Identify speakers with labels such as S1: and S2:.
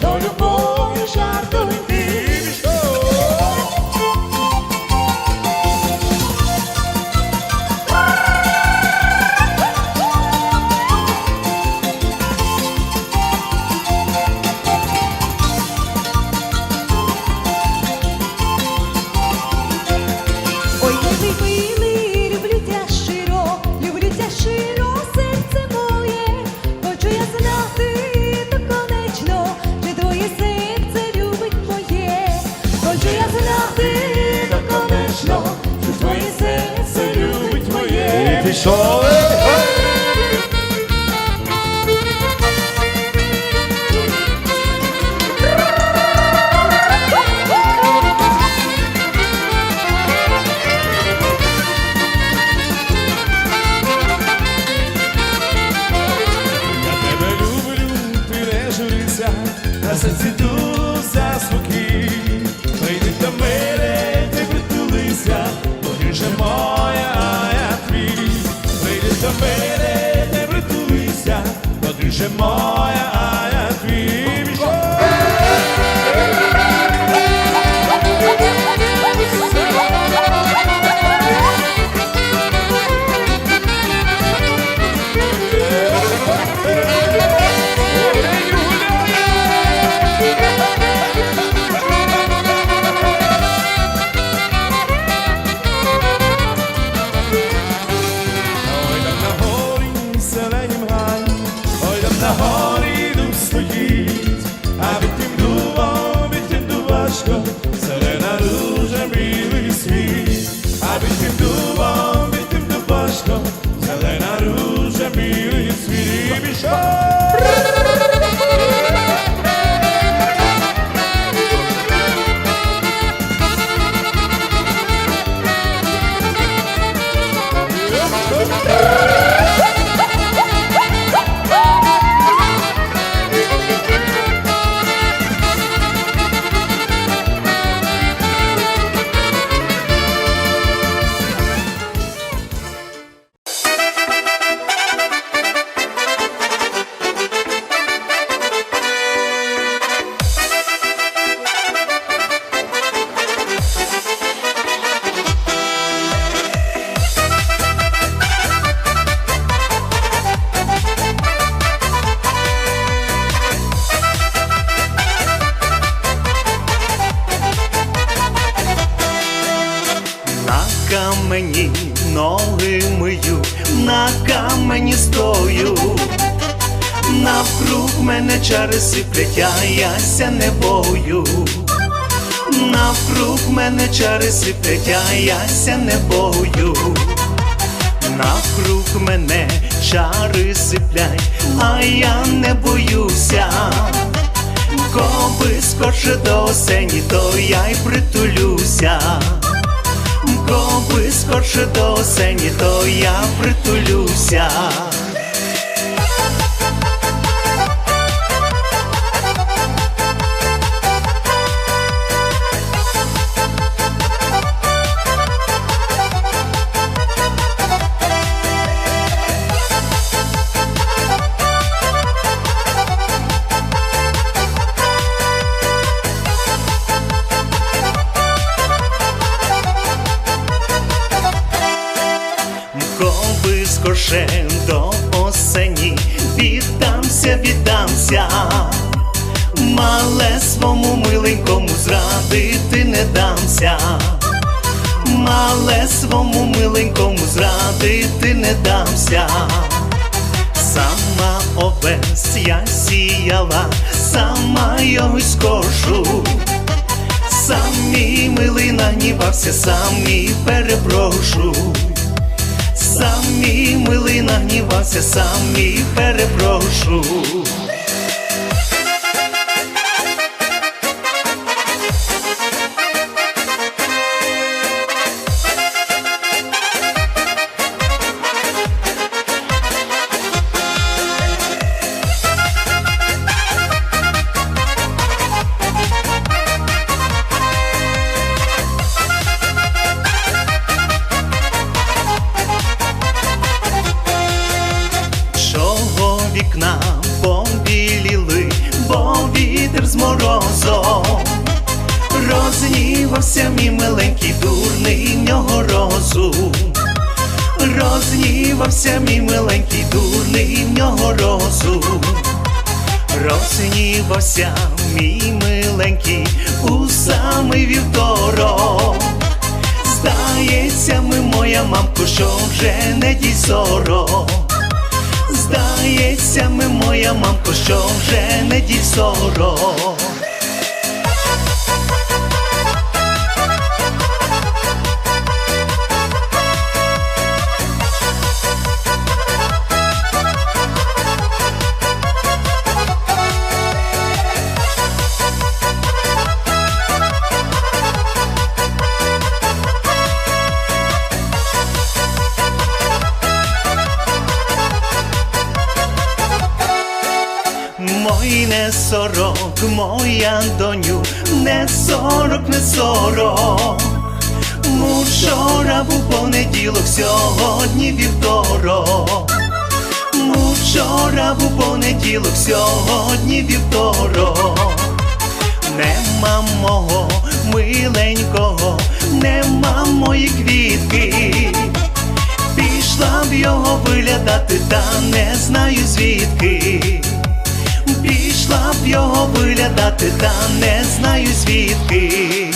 S1: Doi o bom jardim me? пішов.
S2: Я тебе люблю, ти не журися, на серці дух заспокій.
S3: камені ноги мию, на камені стою. Навкруг мене чари сиплять, а яся не бою. Навкруг мене чари сиплять, а яся не бою. Навкруг мене чари сиплять, а я не боюся. Коби скорше до осені, то я й притулюся. Скорше до осені, то я притулюся. Віддамся, віддамся, мале свому миленькому зрадити не дамся, мале свому миленькому зрадити не дамся. Сама овес я сіяла, сама його скошу. Самі милий нагнівався, самі перепрошу. Самі милий нагнівався, самі перепрошу. Вікна побіліли, бо вітер з морозом. Рознівався мій миленький дурний нього розум. Рознівався мій миленький дурний в нього розум. Рознівався мій миленький у самий вівторок. Здається, ми моя мамко, що вже не дій сорок Здається, ми моя мамко, що вже не дій сорок сорок, моя доню, не сорок, не сорок. Вчора був понеділок, сьогодні вівторок. Вчора був понеділок, сьогодні вівторок. Нема мого миленького, нема мої квітки. Пішла б його виглядати, та не знаю звідки. Пішла б його виглядати, та не знаю звідки.